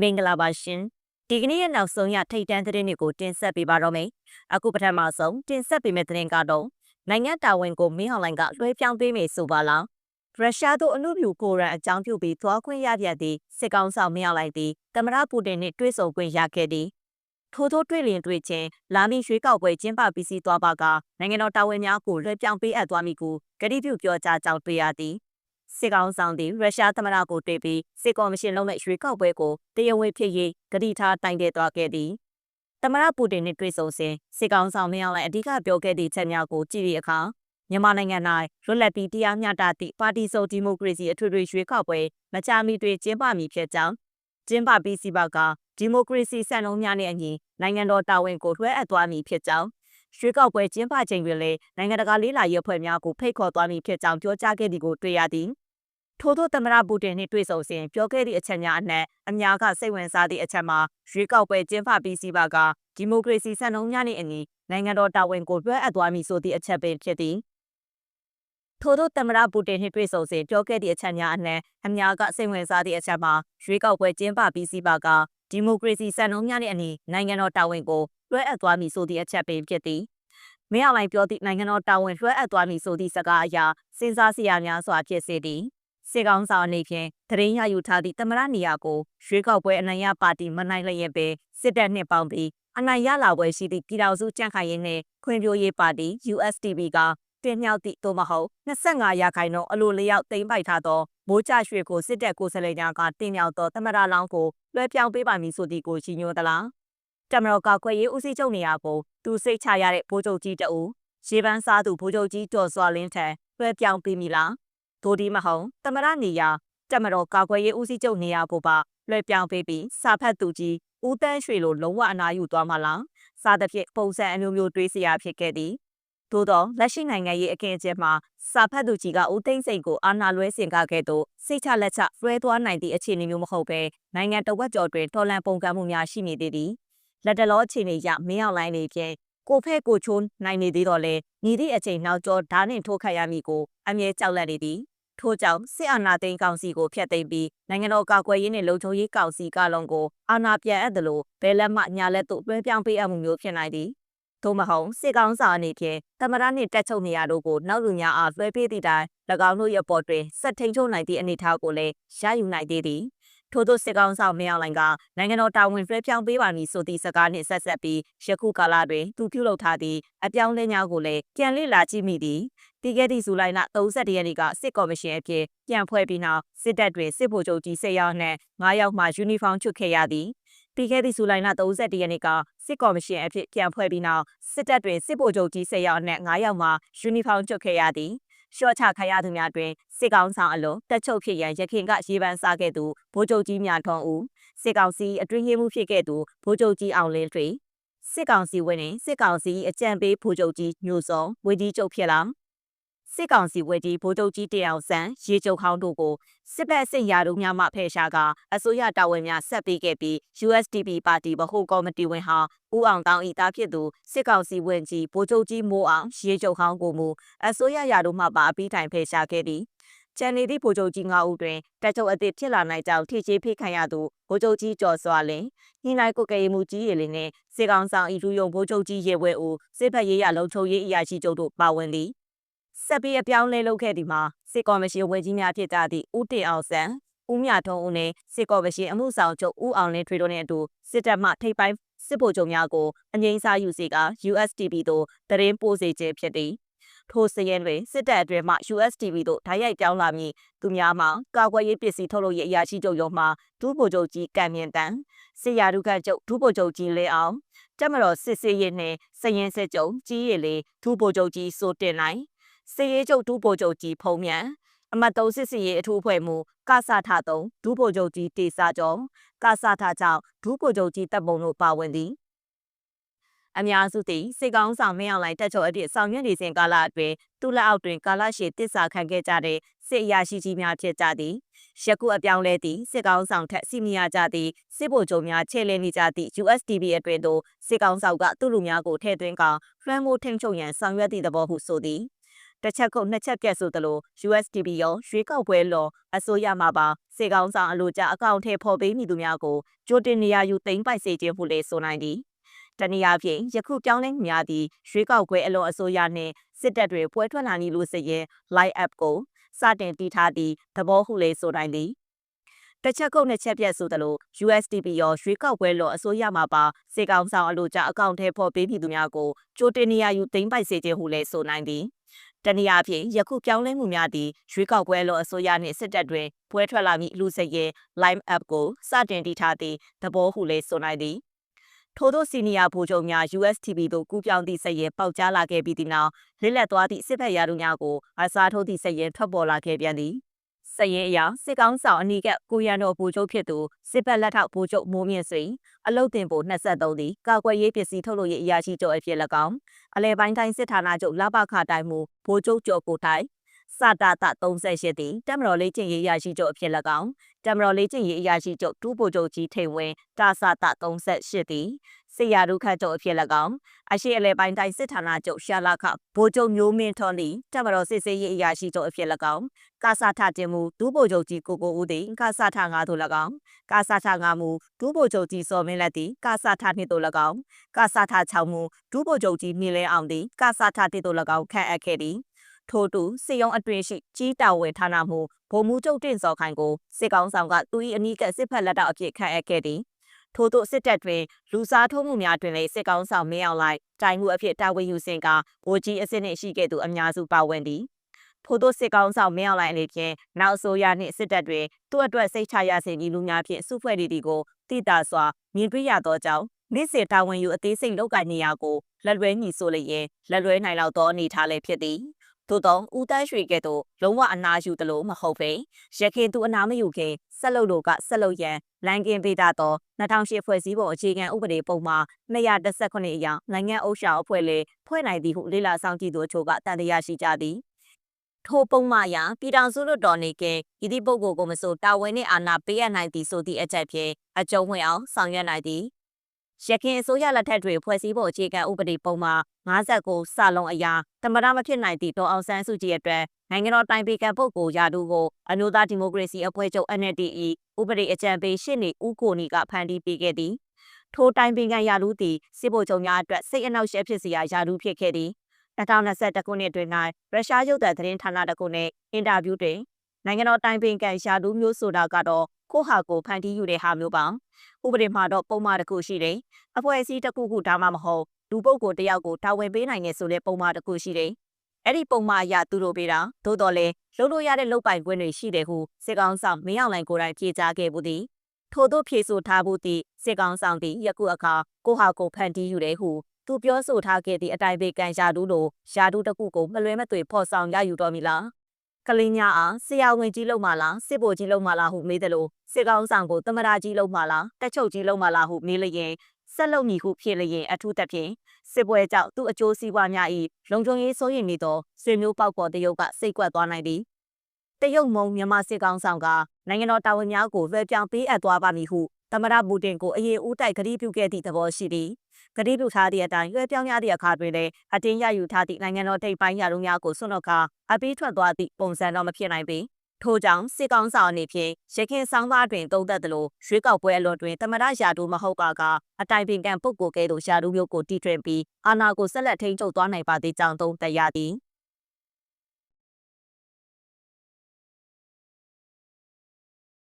မင်္ဂလာပါရှင်ဒီကနေ့ရဲ့နောက်ဆုံးရထိတ်တန်းသတင်းတွေကိုတင်ဆက်ပေးပါတော့မယ်အခုပထမဆုံးတင်ဆက်ပေးမယ့်သတင်းကတော့နိုင်ငံတာဝန်ကိုမင်းအောင်လှိုင်ကလွှဲပြောင်းပေးမယ်ဆိုပါလားရုရှားတို့အမှုပြုကိုရန်အကြောင်းပြုပြီးသွားခွင့်ရပြသည့်စစ်ကောင်ဆောင်မင်းအောင်လှိုင်သည်တမရပူတင်နှင့်တွေ့ဆုံခွင့်ရခဲ့သည်ထို့သောတွေ့လျင်တွေ့ချင်းလာမီရွှေကောက်ပွဲကျင်းပပြီးစီးသွားပါကနိုင်ငံတော်တာဝန်များကိုလွှဲပြောင်းပေးအပ်သွားမည်ကိုကတိပြုပြောကြားကြောင်းတွေ့ရသည် စစ်ကောင်ဆောင်သည်ရုရှားသမ္မတကိုတွေ့ပြီးစစ်ကော်မရှင်လုံးမဲ့ရွှေကောက်ပွဲကိုတရားဝင်ဖြစ်ရေးကတိထားတိုင်တဲ့သွားခဲ့သည်သမ္မတပူတင်နှင့်တွေ့ဆုံစဉ်စစ်ကောင်ဆောင်မင်းအောင်လှိုင်အဓိကပြောခဲ့သည့်ချက်များကိုကြည့်သည့်အခါမြန်မာနိုင်ငံ၌လွတ်လပ်ပြီးတရားမျှတသည့်ပါတီစုံဒီမိုကရေစီအထွေထွေရွေးကောက်ပွဲမကြာမီတွင်ကျင်းပမည်ဖြစ်ကြောင်းကျင်းပပြီးစီပါကဒီမိုကရေစီစံနှုန်းများနှင့်အညီနိုင်ငံတော်တာဝန်ကိုလွှဲအပ်သွားမည်ဖြစ်ကြောင်းရွှေကောက်ပွဲကျင်းပချိန်တွင်လည်းနိုင်ငံတကာလေးလာရေးအဖွဲ့များကိုဖိတ်ခေါ်သွားမည်ဖြစ်ကြောင်းပြောကြားခဲ့သည်ကိုတွေ့ရသည် ထို့သောသမ္မတပူတင်နှင့်တွေ့ဆုံစဉ်ပြောခဲ့သည့်အချက်များအနက်အများကစိတ်ဝင်စားသည့်အချက်မှာရွေးကောက်ပွဲကျင်းပပြီးစီပါကဒီမိုကရေစီစံနှုန်းများနှင့်အညီနိုင်ငံတော်တာဝန်ကိုလွှဲအပ်သွားမည်ဆိုသည့်အချက်ပင်ဖြစ်သည်ထို့သောသမ္မတပူတင်နှင့်တွေ့ဆုံစဉ်ပြောခဲ့သည့်အချက်များအနက်အများကစိတ်ဝင်စားသည့်အချက်မှာရွေးကောက်ပွဲကျင်းပပြီးစီပါကဒီမိုကရေစီစံနှုန်းများနှင့်အညီနိုင်ငံတော်တာဝန်ကိုလွှဲအပ်သွားမည်ဆိုသည့်အချက်ပင်ဖြစ်သည်မင်းအောင်လှိုင်ပြောသည့်နိုင်ငံတော်တာဝန်လွှဲအပ်သွားမည်ဆိုသည့်စကားအရာစဉ်းစားစရာများစွာဖြစ်စေသည် စေကောင်းဆောင်အနေဖြင့်တရင်ရယူထားသည့်တမရနေရာကိုရွေးကောက်ပွဲအနိုင်ရပါတီမနိုင်လျက်ပဲစစ်တပ်နှင့်ပေါင်းပြီးအနိုင်ရလာပွဲရှိသည့်ပြည်ထောင်စုကြံ့ခိုင်ရေးနှင့်ခွင့်ပြုရေးပါတီ USDP ကတင်မြောက်သည့်သို့မဟုတ်25ရာခိုင်နှုန်းအလိုလျောက်သိမ်းပိုက်ထားသောမိုးကြရွှေကိုစစ်တပ်ကိုယ်စားလှယ်များကတင်မြောက်သောတမရလောင်းကိုလွှဲပြောင်းပေးပါမည်ဆိုသည့်ကိုရှိညိုသလားတမတော်ကခွဲရေးဦးစီးချုပ်နေရာကိုသူစိတ်ချရတဲ့ဗိုလ်ချုပ်ကြီးတအူရေပန်းစားသူဗိုလ်ချုပ်ကြီးတော်စွာလင်းထံလွှဲပြောင်းပေးမည်လား ဒိုဒီမဟုတ်တမရနေရာတမတော်ကာကွယ်ရေးဦးစီးချုပ်နေရာကိုပါလွှဲပြောင်းပေးပြီးစာဖတ်သူကြီးဦးတန်းရွှေလိုလုံးဝအနာယူသွားမှလားစားသဖြင့်ပုံစံအမျိုးမျိုးတွေးစရာဖြစ်ခဲ့သည်သို့သောလက်ရှိနိုင်ငံရေးအခင်းအကျင်းမှာစာဖတ်သူကြီးကဦးသိန်းစိန်ကိုအာဏာလွဲဆင်ကခဲ့သို့စိတ်ချလက်ချလွှဲသွားနိုင်သည့်အခြေအနေမျိုးမဟုတ်ဘဲနိုင်ငံတဝက်ကျော်တွင်တော်လန်ပုံကံမှုများရှိနေသေးသည်လက်တလောအခြေအနေရမင်းအောင်လိုင်းနေဖြင့်ကိုဖဲ့ကိုချိုးနိုင်နေသေးတော့လဲညီသည့်အချိန်နောက်ကျော်ဓာနှင့်ထိုးခတ်ရမည်ကိုအမြဲကြောက်လန့်နေသည် ထို့ကြောင့်စစ်အာဏာသိမ်းကောင်စီကိုဖျက်သိမ်းပြီးနိုင်ငံတော်ကာကွယ်ရေးနှင့်လုံခြုံရေးကောင်စီကလုံးကိုအာဏာပြန်အပ်သလိုဘယ်လက်မှညာလက်သို့လွှဲပြောင်းပေးအပ်မှုမျိုးဖြစ်နိုင်သည်သို့မဟုတ်စစ်ကောင်စာအနေဖြင့်တမရနှင့်တက်ချုပ်နေရတို့ကိုနောက်လူများအားလွှဲပေးသည့်တိုင်၎င်းတို့ရဲ့ပေါ်တွင်ဆက်ထိန်ချုပ်နိုင်သည့်အနေအထားကိုလည်းရယူနိုင်သေးသည် ထို့သောစစ်ကောင်ဆောင်မင်းအောင်လှိုင်ကနိုင်ငံတော်တာဝန်လွှဲပြောင်းပေးပါမည်ဆိုသည့်စကားနှင့်ဆက်ဆက်ပြီးယခုကာလတွင်သူပြုလုပ်ထားသည့်အပြောင်းလဲများကိုလည်းပြန်လေ့လာကြည့်မိသည်ပြီးခဲ့သည့်ဇူလိုင်လ31ရက်နေ့ကစစ်ကော်မရှင်အဖြစ်ပြန်ဖွဲ့ပြီးနောက်စစ်တပ်တွင်စစ်ဗိုလ်ချုပ်ကြီး10ယောက်နှင့်9ယောက်မှယူနီဖောင်းချွတ်ခဲ့ရသည်ပြီးခဲ့သည့်ဇူလိုင်လ31ရက်နေ့ကစစ်ကော်မရှင်အဖြစ်ပြန်ဖွဲ့ပြီးနောက်စစ်တပ်တွင်စစ်ဗိုလ်ချုပ်ကြီး10ယောက်နဲ့9ယောက်မှယူနီဖောင်းချွတ်ခဲ့ရသည် ရှော့ချခံရသူများတွင်စစ်ကောင်ဆောင်အလုံးတက်ချုပ်ဖြစ်ရန်ရခင်ကရေပန်းစားခဲ့သူဗိုလ်ချုပ်ကြီးများထွန်းဦးစစ်ကောင်စီအတွင်းရေးမှုဖြစ်ခဲ့သူဗိုလ်ချုပ်ကြီးအောင်လင်းထွေစစ်ကောင်စီဝင်နှင့်စစ်ကောင်စီအကြံပေးဗိုလ်ချုပ်ကြီးညိုစောဝေကြီးချုပ်ဖြစ်လာ စစ်ကောင်စီဝေကြီးဗိုလ်ချုပ်ကြီးတအောင်ဆန်းရေချုပ်ဟောင်းတို့ကိုစစ်ဘက်စစ်ရာတို့များမှဖယ်ရှားကအစိုးရတာဝန်များဆက်ပေးခဲ့ပြီး USDP ပါတီဗဟိုကော်မတီဝင်ဟာဦးအောင်တောင်းဤသားဖြစ်သူစစ်ကောင်စီဝင်ကြီးဗိုလ်ချုပ်ကြီးမိုးအောင်ရေချုပ်ဟောင်းကိုမူအစိုးရရာတို့မှပါအပြီးတိုင်ဖယ်ရှားခဲ့သည်ကျန်နေသည့်ဗိုလ်ချုပ်ကြီး9ဦးတွင်တပ်ချုပ်အသစ်ဖြစ်လာနိုင်ကြောင်းထိချေဖိခံရသူဗိုလ်ချုပ်ကြီးကျော်စွာလင်ညှိနှိုင်းကုတ်ကဲမှုကြီးရည်လင်းနှင့်စေကောင်ဆောင်ဤလူယုံဗိုလ်ချုပ်ကြီးရေဝဲဦးစစ်ဖက်ရေးရလုံခြုံရေးအရာရှိချုပ်တို့ပါဝင်သည် ဆက်ပြီးအပြောင်းလဲလုပ်ခဲ့သည်မှာစစ်ကော်မရှင်ဝန်ကြီးများဖြစ်ကြသည့်ဦးတင်အောင်ဆန်းဦးမြထုံးဦးနဲ့စစ်ကော်မရှင်အမှုဆောင်ချုပ်ဦးအောင်လင်းထွေတို့နဲ့အတူစစ်တပ်မှထိပ်ပိုင်းစစ်ဗိုလ်ချုပ်များကိုအငိမ့်စားယူစေက USDP သို့တရင်ပို့စေခြင်းဖြစ်သည်ထိုစရင်တွင်စစ်တပ်အတွင်းမှ USDP တို့ဓာတ်ရိုက်ပြောင်းလာမည်သူများမှကာကွယ်ရေးပစ္စည်းထုတ်လုပ်ရေးအရာရှိချုပ်ရုံးမှဒုဗိုလ်ချုပ်ကြီးကံမြင့်တန်းစစ်ရာထူးခချုပ်ဒုဗိုလ်ချုပ်ကြီးလဲအောင်တက်မတော်စစ်စေးရင်နှင့်စရင်စစ်ကြုံကြီးရည်လေးဒုဗိုလ်ချုပ်ကြီးစိုးတင်နိုင် စစ်ရေးချုပ်ဒုဗိုလ်ချုပ်ကြီးဖုံးမြန်အမတ်သုံးစစ်စီရေးအထူးအဖွဲ့မှကဆထသုံးဒုဗိုလ်ချုပ်ကြီးတေစာကျော်ကဆထကြောင့်ဒုဗိုလ်ချုပ်ကြီးတပ်ပုံတို့ပါဝင်သည်အများစုသည်စေကောင်းဆောင်မင်းအောင်လှိုင်တက်ချုပ်အဖြစ်ဆောင်ရွက်နေစဉ်ကာလအတွင်းသူလက်အောက်တွင်ကာလရှည်တစ္ဆာခံခဲ့ကြတဲ့စစ်အရာရှိကြီးများဖြစ်ကြသည်ယခုအပြောင်းလဲသည့်စစ်ကောင်းဆောင်ထက်စီမီယာကြသည့်စစ်ဗိုလ်ချုပ်များချဲ့လဲနေကြသည့် USDP အတွင်သို့စစ်ကောင်းဆောင်ကသူ့လူများကိုထည့်သွင်းကလွှမ်းမိုးထိန်ချုပ်ရန်ဆောင်ရွက်သည့်သဘောဟုဆိုသည် တစ်ချက်ခုတ်နှစ်ချက်ပြက်ဆိုသလို USDP ရောရွေးကောက်ပွဲလော်အစိုးရမှပါစေကောင်းဆောင်အလို့ကြအကောင့်ထဲပေါ်ပေးမိသူများကိုကြိုတင်နေရာယူသိမ်းပိုက်စေခြင်းဟုလည်းဆိုနိုင်သည်တနည်းအားဖြင့်ယခုပြောင်းလဲများသည့်ရွေးကောက်ပွဲအလွန်အစိုးရနှင့်စစ်တပ်တွေပွဲထွက်လာနေလို့စရင် live app ကိုစတင်တည်ထားသည့်သဘောဟုလည်းဆိုနိုင်သည်တစ်ချက်ကုတ်နှစ်ချက်ပြက်ဆိုသလို USDP ရောရွေးကောက်ပွဲလော်အစိုးရမှာပါစေကောင်ဆောင်အလို့ကြအကောင့်ထဲပေါ်ပေးပြီးသူများကိုကြိုတင်နေရာယူသိမ်းပိုက်စေခြင်းဟုလည်းဆိုနိုင်သည် တနည်းအားဖြင့်ယခုပြောင်းလဲမှုများသည့်ရွေးကောက်ပွဲလော်အစိုးရနှင့်စစ်တပ်တွင်ပွဲထွက်လာမည့်လူစရဲ Lime App ကိုစတင်တည်ထားသည့်သဘောဟုလည်းဆိုနိုင်သည်ထို့သောစီနီယာဗိုလ်ချုပ်များ USTV သို့ကူးပြောင်းသည့်စရဲပေါက်ကြားလာခဲ့ပြီးသည့်နောက်လစ်လက်သွားသည့်စစ်ဘက်ရာထူးများကိုအစားထိုးသည့်စရဲထွက်ပေါ်လာခဲ့ပြန်သည် စရင်အရာစစ်ကောင်းဆောင်အနီးကကိုရန်တော်ဗိုလ်ချုပ်ဖြစ်သူစစ်ဘက်လက်ထောက်ဗိုလ်ချုပ်မိုးမြင့်စိန်အလုတ်တင်ပို23သည်ကာကွယ်ရေးပစ္စည်းထုတ်လုပ်ရေးအရာရှိချုပ်အဖြစ်၎င်းအလဲပိုင်းတိုင်းစစ်ဌာနချုပ်လပခတိုင်းမူဗိုလ်ချုပ်ကျော်ကိုတိုင်စတာတ38သည်တမတော်လေးကျင့်ရေးအရာရှိချုပ်အဖြစ်၎င်းတမတော်လေးကျင့်ရေးအရာရှိချုပ်ဒူးဗိုလ်ချုပ်ကြီးထိန်ဝင်းတာစတာ38သည် စေရဒုခတ်ချုပ်အဖြစ်၎င်းအရှိအလဲပိုင်းတိုင်းစစ်ဌာနချုပ်ရှာလာခဗိုလ်ချုပ်မျိုးမင်းထွန်းသည်တမတော်စစ်စေးရေးအရာရှိချုပ်အဖြစ်၎င်းကာစာထတင်မှုဒူးဗိုလ်ချုပ်ကြီးကိုကိုဦးသည်ကာစာထ9သို့၎င်းကာစာထ9မှုဒူးဗိုလ်ချုပ်ကြီးစော်မင်းလက်သည်ကာစာထ2သို့၎င်းကာစာထ6မှုဒူးဗိုလ်ချုပ်ကြီးမြင့်လဲအောင်သည်ကာစာထ1သို့၎င်းခန့်အပ်ခဲ့သည်ထို့တူစေယုံအတွင်ရှိကြီးတာဝန်ဌာနမှုဗိုလ်မှူးချုပ်တင်စော်ခိုင်ကိုစစ်ကောင်ဆောင်ကသူ၏အနီးကပ်စစ်ဖက်လက်တော့အဖြစ်ခန့်အပ်ခဲ့သည် ထို့သို့စစ်တပ်တွင်လူစားထိုးမှုများတွင်လည်းစစ်ကောင်းဆောင်မင်းအောင်လိုက်တိုင်မှုအဖြစ်တာဝန်ယူစဉ်ကဗိုလ်ကြီးအစစ်နှင့်ရှိခဲ့သူအများစုပါဝင်သည်ထို့သောစစ်ကောင်းဆောင်မင်းအောင်လှိုင်အနေဖြင့်နောက်အစိုးရနှင့်စစ်တပ်တွင်သူ့အတွက်စိတ်ချရစေမည်လူများဖြင့်စုဖွဲ့နေသည်ကိုသိတာစွာမြင်တွေ့ရသောကြောင့်နေ့စဉ်တာဝန်ယူအသေးစိတ်လုပ်ကိုင်နေရကိုလက်လွဲညီဆိုလျင်လက်လွဲနိုင်လောက်သောအနေထားလည်းဖြစ်သည် သို့သောဦးတန်းရွှေကဲ့သို့လုံးဝအနာယူသလိုမဟုတ်ပေရခင်သူအနာမယူခင်ဆက်လုပ်လို့ကဆက်လုပ်ရန်လန်ကင်ပေးတာသော2008ဖွဲ့စည်းပုံအခြေခံဥပဒေပုံမှာ218အရာနိုင်ငံအုပ်ရှောင်အဖွဲ့လေဖွဲ့နိုင်သည်ဟုလေ့လာဆောင်ကြည့်သူအချို့ကတန်တရားရှိကြသည်ထိုပုံမှအရာပြည်ထောင်စုလွတ်တော်နေကဤသည့်ပုဂ္ဂိုလ်ကိုမဆိုတာဝန်နှင့်အာဏာပေးအပ်နိုင်သည်ဆိုသည့်အချက်ဖြင့်အကျုံးဝင်အောင်ဆောင်ရွက်နိုင်သည် ရခင်အစိုးရလက်ထက်တွင်ဖွဲ့စည်းပုံအခြေခံဥပဒေပုံမှာ59စလုံးအရာသမ္မတမဖြစ်နိုင်သည့်ဒေါ်အောင်ဆန်းစုကြည်အတွက်နိုင်ငံတော်တိုင်ပင်ခံပုဂ္ဂိုလ်ရာထူးကိုအမျိုးသားဒီမိုကရေစီအဖွဲ့ချုပ် NLD ဥပဒေအကြံပေးရှင်းနေဦးကိုနီကဖန်တီးပေးခဲ့သည်ထိုတိုင်ပင်ခံရာထူးသည်စစ်ဗိုလ်ချုပ်များအတွက်စိတ်အနှောက်အယှက်ဖြစ်စရာရာထူးဖြစ်ခဲ့သည်2021ခုနှစ်တွင်၌ရုရှားရုပ်သံသတင်းဌာနတစ်ခုနှင့်အင်တာဗျူးတွင် နိုင်ငံတော်တိုင်ပင်ခံရာထူးမျိုးဆိုတာကတော့ကိုဟာကိုဖန်တီးယူတဲ့ဟာမျိုးပါဥပဒေမှာတော့ပုံမှန်တစ်ခုရှိတယ်အဖွဲ့အစည်းတစ်ခုခုဒါမှမဟုတ်လူပုဂ္ဂိုလ်တယောက်ကိုတာဝန်ပေးနိုင်နေဆိုတဲ့ပုံမှန်တစ်ခုရှိတယ်အဲ့ဒီပုံမှန်အရသူတို့ပေးတာသို့တော်လဲလှုပ်လို့ရတဲ့လုပ်ပိုင်ခွင့်တွေရှိတယ်ဟုစစ်ကောင်ဆောင်မင်းအောင်လှိုင်ကိုယ်တိုင်ဖြေကြားခဲ့ဘူးသည်ထို့သောဖြေဆိုထားမှုသည့်စစ်ကောင်ဆောင်သည်ယခုအခါကိုဟာကိုဖန်တီးယူတယ်ဟုသူပြောဆိုထားခဲ့သည့်အတိုင်းပေကန်ရာတူးလိုရာတူးတစ်ခုကိုမလွဲမသွေဖော်ဆောင်ရယူတော်မူလား ကလေးညာအားဆရာဝန်ကြီးလုံမလားစစ်ဗိုလ်ကြီးလုံမလားဟုမေးတယ်လို့စစ်ကောင်းဆောင်ကိုတမရာကြီးလုံမလားတက်ချုပ်ကြီးလုံမလားဟုမေးလျင်ဆက်လုံမည်ဟုဖြေလျင်အထူးသဖြင့်စစ်ပွဲကြောင့်သူ့အကျိုးစီးပွားများ၏လုံခြုံရေးစိုးရိမ်နေသောဆွေမျိုးပေါက်ပေါ်တရုတ်ကစိတ်ကွက်သွားနိုင်သည်တရုတ်မုံမြန်မာစစ်ကောင်ဆောင်ကနိုင်ငံတော်တာဝန်များကိုလွှဲပြောင်းပေးအပ်သွားပါမည်ဟု သမရပူတင်ကိုအရေးဦးတိုက်ကတိပြုခဲ့သည့်သဘောရှိသည်ကတိပြုထားသည့်အတိုင်းလွှဲပြောင်းရသည့်အခါတွင်လည်းအတင်းရယူထားသည့်နိုင်ငံတော်ထိပ်ပိုင်းရာထူးများကိုဆွန့်လွတ်ကာအပေးထွက်သွားသည့်ပုံစံတော့မဖြစ်နိုင်ပေထို့ကြောင့်စစ်ကောင်ဆောင်အနေဖြင့်ရခင်ဆောင်သားတွင်တုံးသက်သလိုရွေးကောက်ပွဲအလွန်တွင်တမရရာထူးမဟုတ်ပါကအတိုင်ပင်ခံပုဂ္ဂိုလ်ကဲ့သို့ရာထူးမျိုးကိုတီထွင်ပြီးအာဏာကိုဆက်လက်ထိန်းချုပ်သွားနိုင်ပါသေးကြောင်းသုံးသပ်ရသည်